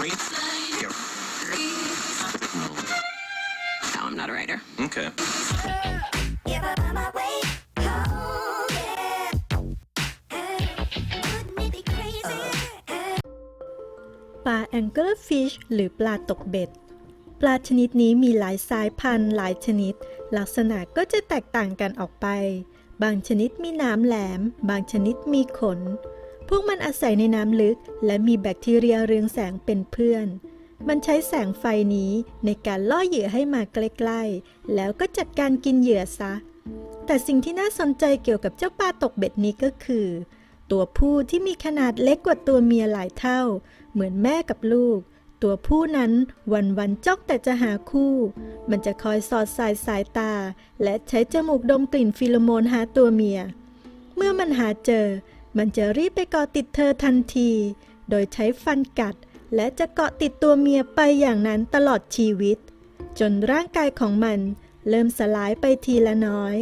Read. Here. No, I'm not a writer. Okay. If I find my way home, yeah. Wouldn't it be crazy? ปลาแองเกิลฟิชหรือปลาตกเบ็ด ปลาชนิดนี้มีหลายสายพันธุ์หลายชนิด ลักษณะก็จะแตกต่างกันออกไป บางชนิดมีหน้ำแหลม บางชนิดมีขน พวกมันอาศัยในน้ำลึก และมีแบคทีเรียเรืองแสงเป็นเพื่อน มันใช้แสงไฟนี้ในการล่อเหยื่อให้มาใกล้ๆ แล้วก็จัดการกินเหยื่อซะ แต่สิ่งที่น่าสนใจเกี่ยวกับเจ้าปลาตกเบ็ดนี้ก็คือ ตัวผู้ที่มีขนาดเล็กกว่าตัวเมียหลายเท่า เหมือนแม่กับลูก ตัวผู้นั้นวันๆจ้องแต่จะหาคู่ มันจะคอยสอดสายสายตา และใช้จมูกดมกลิ่นฟิโลโมนหาตัวเมีย เมื่อมันหาเจอ มันจะรีบไปเกาะติดเธอทันที โดยใช้ฟันกัด และจะเกาะติดตัวเมียไปอย่างนั้นตลอดชีวิต จนร่างกายของมันเริ่มสลายไปทีละน้อย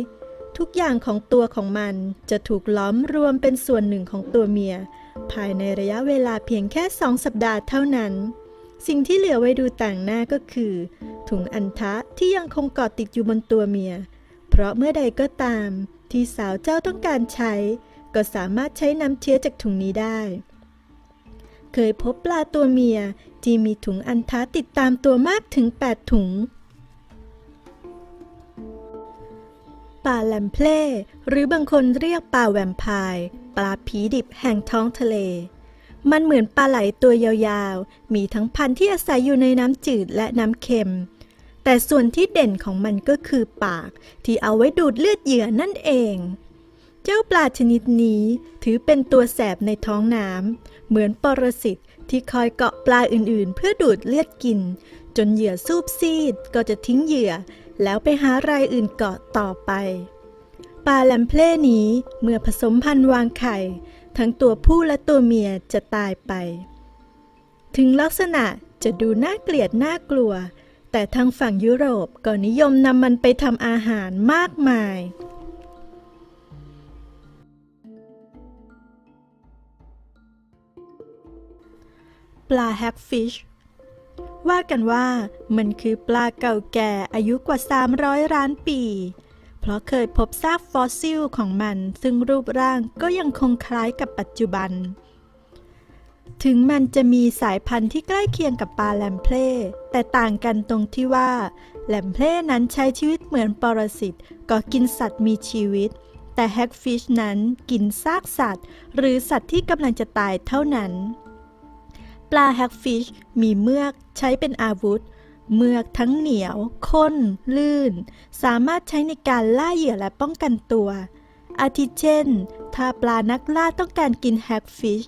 ทุกอย่างของตัวของมันจะถูกล้อมรวมเป็นส่วนหนึ่งของตัวเมีย ภายในระยะเวลาเพียงแค่สองสัปดาห์เท่านั้น สิ่งที่เหลือไว้ดูต่างหน้าก็คือ ถุงอันทะที่ยังคงเกาะติดอยู่บนตัวเมีย เพราะเมื่อใดก็ตามที่สาวเจ้าต้องการใช้ ก็สามารถใช้น้ำเชื้อจากถุงนี้ได้ เคยพบปลาตัวเมียที่มีถุงอันทะติดตามตัวมากถึง 8 ถุงปลาแลมเพลหรือบางคนเรียกปลาแวมไพร์ปลาผีดิบแห่งท้องทะเล มันเหมือนปลาไหลตัวยาวๆ มีทั้งพันธุ์ที่อาศัยอยู่ในน้ำจืดและน้ำเค็ม แต่ส่วนที่เด่นของมันก็คือปากที่เอาไว้ดูดเลือดเหยื่อนั่นเอง เจ้าปลาชนิดนี้ถือเป็นตัวแสบในท้องน้ำเหมือนปรสิตที่คอยเกาะปลาอื่นๆ เพื่อดูดเลือดกิน จนเหยื่อซูบซีดก็จะทิ้งเหยื่อ แล้วไปหารายอื่นเกาะต่อไป ปลาแลมเพลนี้เมื่อผสมพันธุ์วางไข่ ทั้งตัวผู้และตัวเมียจะตายไป ถึงลักษณะจะดูน่าเกลียดน่ากลัว แต่ทางฝั่งยุโรปก็นิยมนำมันไปทำอาหารมากมาย ปลาแฮกฟิชว่ากันว่ามันคือปลาเก่าแก่อายุกว่า 300 ล้านปี เพราะเคยพบซากฟอสซิลของมัน ซึ่งรูปร่างก็ยังคงคล้ายกับปัจจุบัน ถึงมันจะมีสายพันธุ์ที่ใกล้เคียงกับปลาแลมเพลแต่ต่างกันตรงที่ว่า แลมเพลนั้นใช้ชีวิตเหมือนปรสิตก็กินสัตว์มีชีวิต แต่แฮกฟิชนั้นกินซากสัตว์ หรือสัตว์ที่กำลังจะตายเท่านั้น ปลาแฮกฟิชมีเมือกใช้เป็นอาวุธ เมือกทั้งเหนียว ข้น ลื่น สามารถใช้ในการล่าเหยื่อและป้องกันตัว อาทิเช่น ถ้าปลานักล่าต้องการกินแฮกฟิช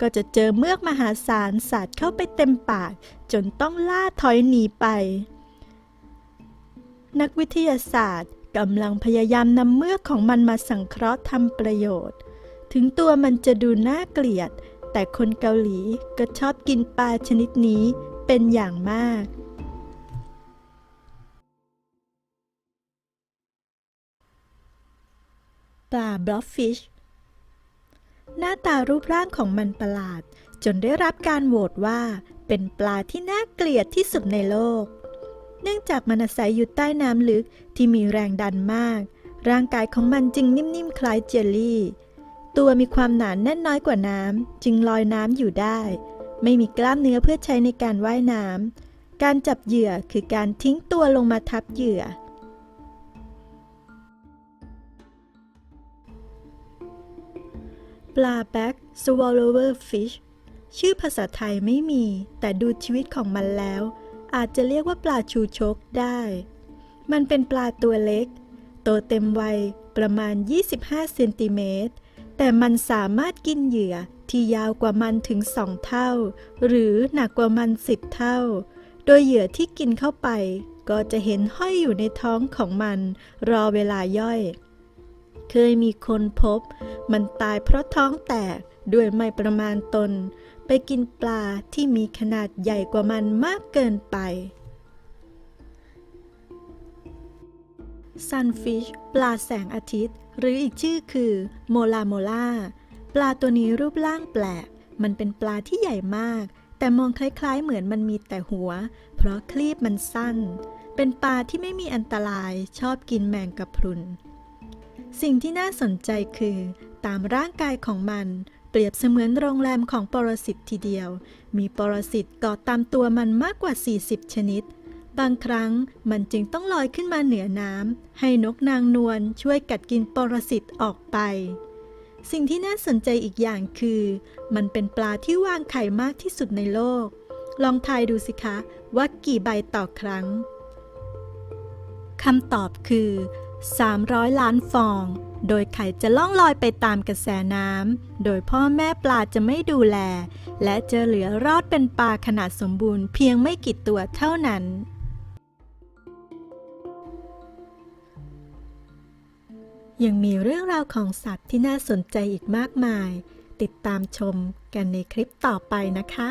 ก็จะเจอเมือกมหาศาลสาดเข้าไปเต็มปาก จนต้องล่าถอยหนีไป นักวิทยาศาสตร์กำลังพยายามนำเมือกของมันมาสังเคราะห์ทำประโยชน์ ถึงตัวมันจะดูน่าเกลียด แต่คนเกาหลีก็ชอบกินปลาชนิดนี้เป็นอย่างมาก ปลาบล็อฟฟิช หน้าตารูปร่างของมันประหลาด จนได้รับการโหวตว่าเป็นปลาที่น่าเกลียดที่สุดในโลก เนื่องจากมันอาศัยอยู่ใต้น้ำลึกที่มีแรงดันมาก ร่างกายของมันจึงนิ่มๆคล้ายเจลลี่ ตัวมีความหนาแน่นน้อยกว่าน้ำ จึงลอยน้ำอยู่ได้ ไม่มีกล้ามเนื้อเพื่อใช้ในการว่ายน้ำ การจับเหยื่อคือการทิ้งตัวลงมาทับเหยื่อ ปลาแบ็ก swallower fish ชื่อภาษาไทยไม่มี แต่ดูชีวิตของมันแล้ว อาจจะเรียกว่าปลาชูชกได้ มันเป็นปลาตัวเล็ก โตเต็มวัยประมาณ 25 เซนติเมตร แต่มันสามารถกินเหยื่อที่ยาวกว่ามันถึง2เท่า หรือหนักกว่ามัน10เท่า โดยเหยื่อที่กินเข้าไป ก็จะเห็นห้อยอยู่ในท้องของมัน รอเวลาย่อย เคยมีคนพบ มันตายเพราะท้องแตกด้วยไม่ประมาณตน ไปกินปลาที่มีขนาดใหญ่กว่ามันมากเกินไป Sunfish ปลาแสงอาทิตย์ หรืออีกชื่อคือโมลาโมลาปลาตัวนี้รูปร่างแปลก มันเป็นปลาที่ใหญ่มาก แต่มองคล้ายๆ เหมือนมันมีแต่หัว เพราะคลีบมันสั้น เป็นปลาที่ไม่มีอันตรายชอบกินแมงกะพรุน สิ่งที่น่าสนใจคือ ตามร่างกายของมันเปรียบเสมือนโรงแรมของปรสิตทีเดียว มีปรสิตเกาะตามตัวมันมากกว่า 40 ชนิด บางครั้งมันจึงต้องลอยขึ้นมาเหนือน้ำให้นกนางนวลช่วยกัดกินปรสิตออกไป สิ่งที่น่าสนใจอีกอย่างคือ มันเป็นปลาที่วางไข่มากที่สุดในโลก ลองทายดูสิคะว่ากี่ใบต่อครั้งคำตอบคือ 300 ล้านฟอง โดยไข่จะล่องลอยไปตามกระแสน้ำ โดยพ่อแม่ปลาจะไม่ดูแล และจะเหลือรอดเป็นปลาขนาดสมบูรณ์เพียงไม่กี่ตัวเท่านั้น ยังมีเรื่องราวของสัตว์ที่น่าสนใจอีกมากมาย ติดตามชมกันในคลิปต่อไปนะคะ